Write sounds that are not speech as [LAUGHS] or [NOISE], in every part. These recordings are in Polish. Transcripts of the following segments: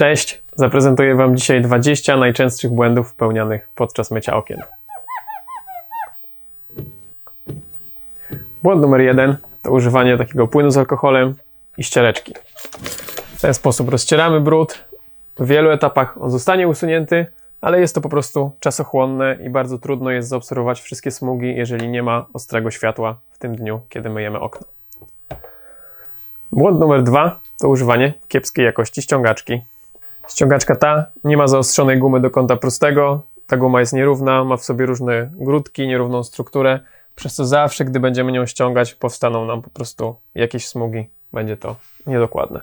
Cześć, zaprezentuję Wam dzisiaj 20 najczęstszych błędów popełnianych podczas mycia okien. Błąd numer jeden to używanie takiego płynu z alkoholem i ściereczki. W ten sposób rozcieramy brud. W wielu etapach on zostanie usunięty, ale jest to po prostu czasochłonne i bardzo trudno jest zaobserwować wszystkie smugi, jeżeli nie ma ostrego światła w tym dniu, kiedy myjemy okno. Błąd numer dwa to używanie kiepskiej jakości ściągaczki. Ściągaczka ta nie ma zaostrzonej gumy do kąta prostego. Ta guma jest nierówna, ma w sobie różne grudki, nierówną strukturę, przez co zawsze, gdy będziemy nią ściągać, powstaną nam po prostu jakieś smugi. Będzie to niedokładne.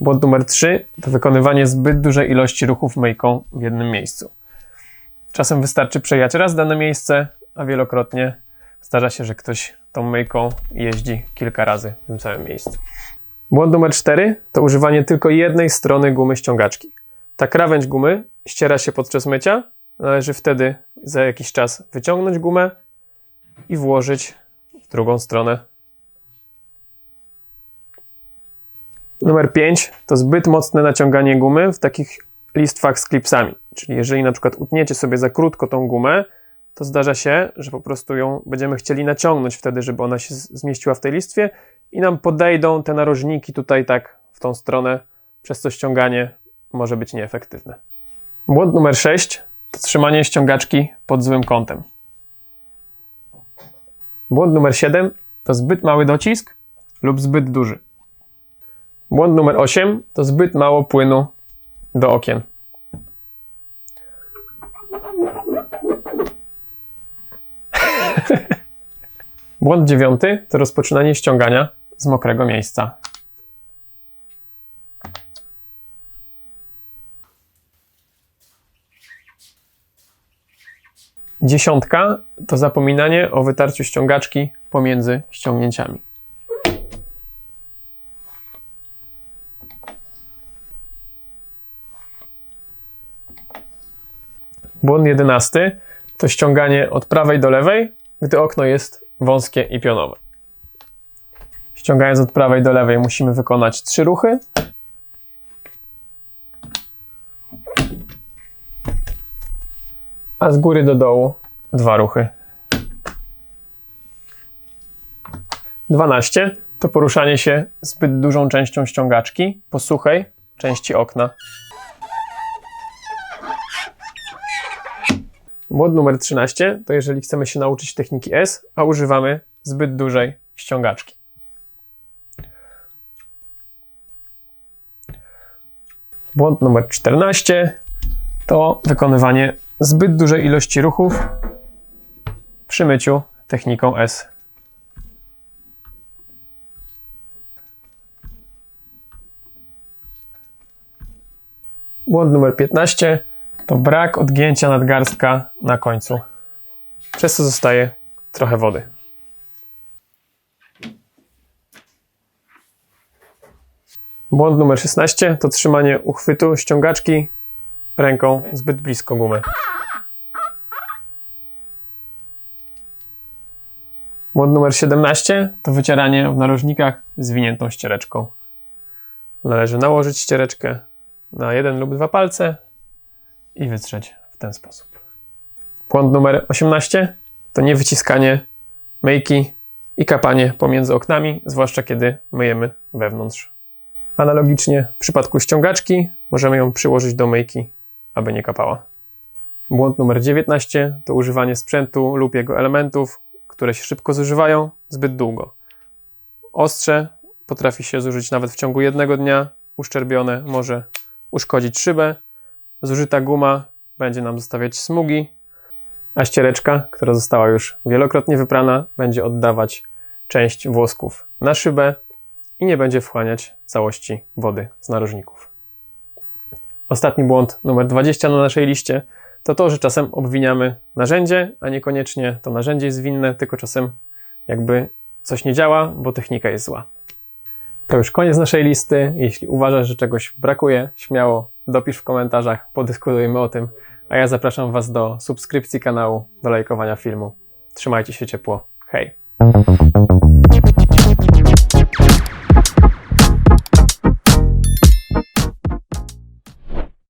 Błąd numer 3 to wykonywanie zbyt dużej ilości ruchów myjką w jednym miejscu. Czasem wystarczy przejechać raz dane miejsce, a wielokrotnie zdarza się, że ktoś tą myjką jeździ kilka razy w tym samym miejscu. Błąd numer 4 to używanie tylko jednej strony gumy ściągaczki. Ta krawędź gumy ściera się podczas mycia. Należy wtedy za jakiś czas wyciągnąć gumę i włożyć w drugą stronę. Numer 5 to zbyt mocne naciąganie gumy w takich listwach z klipsami. Czyli jeżeli na przykład utniecie sobie za krótko tą gumę, to zdarza się, że po prostu ją będziemy chcieli naciągnąć wtedy, żeby ona się zmieściła w tej listwie i nam podejdą te narożniki tutaj tak w tą stronę, przez co ściąganie może być nieefektywne. Błąd numer 6 to trzymanie ściągaczki pod złym kątem. Błąd numer 7 to zbyt mały docisk lub zbyt duży. Błąd numer 8 to zbyt mało płynu do okien. [LAUGHS] Błąd dziewiąty to rozpoczynanie ściągania z mokrego miejsca. Dziesiątka to zapominanie o wytarciu ściągaczki pomiędzy ściągnięciami. Błąd jedenasty to ściąganie od prawej do lewej, gdy okno jest wąskie i pionowe. Ściągając od prawej do lewej musimy wykonać trzy ruchy. A z góry do dołu dwa ruchy. 12 to poruszanie się zbyt dużą częścią ściągaczki po suchej części okna. Błąd numer 13 to jeżeli chcemy się nauczyć techniki S, a używamy zbyt dużej ściągaczki. Błąd numer 14 to wykonywanie zbyt dużej ilości ruchów przy myciu techniką S. Błąd numer 15 to brak odgięcia nadgarstka na końcu. Przez co zostaje trochę wody. Błąd numer 16 to trzymanie uchwytu ściągaczki ręką zbyt blisko gumy. Błąd numer 17 to wycieranie w narożnikach zwiniętą ściereczką. Należy nałożyć ściereczkę na jeden lub dwa palce i wytrzeć w ten sposób. Błąd numer 18 to niewyciskanie myjki i kapanie pomiędzy oknami, zwłaszcza kiedy myjemy wewnątrz. Analogicznie w przypadku ściągaczki możemy ją przyłożyć do myjki, aby nie kapała. Błąd numer 19 to używanie sprzętu lub jego elementów, które się szybko zużywają zbyt długo. Ostrze potrafi się zużyć nawet w ciągu jednego dnia, uszczerbione może uszkodzić szybę, zużyta guma będzie nam zostawiać smugi, a ściereczka, która została już wielokrotnie wyprana, będzie oddawać część włosków na szybę i nie będzie wchłaniać całości wody z narożników. Ostatni błąd numer 20 na naszej liście to to, że czasem obwiniamy narzędzie, a niekoniecznie to narzędzie jest winne, tylko czasem jakby coś nie działa, bo technika jest zła. To już koniec naszej listy. Jeśli uważasz, że czegoś brakuje, śmiało dopisz w komentarzach, podyskutujmy o tym. A ja zapraszam Was do subskrypcji kanału, do lajkowania filmu. Trzymajcie się ciepło. Hej!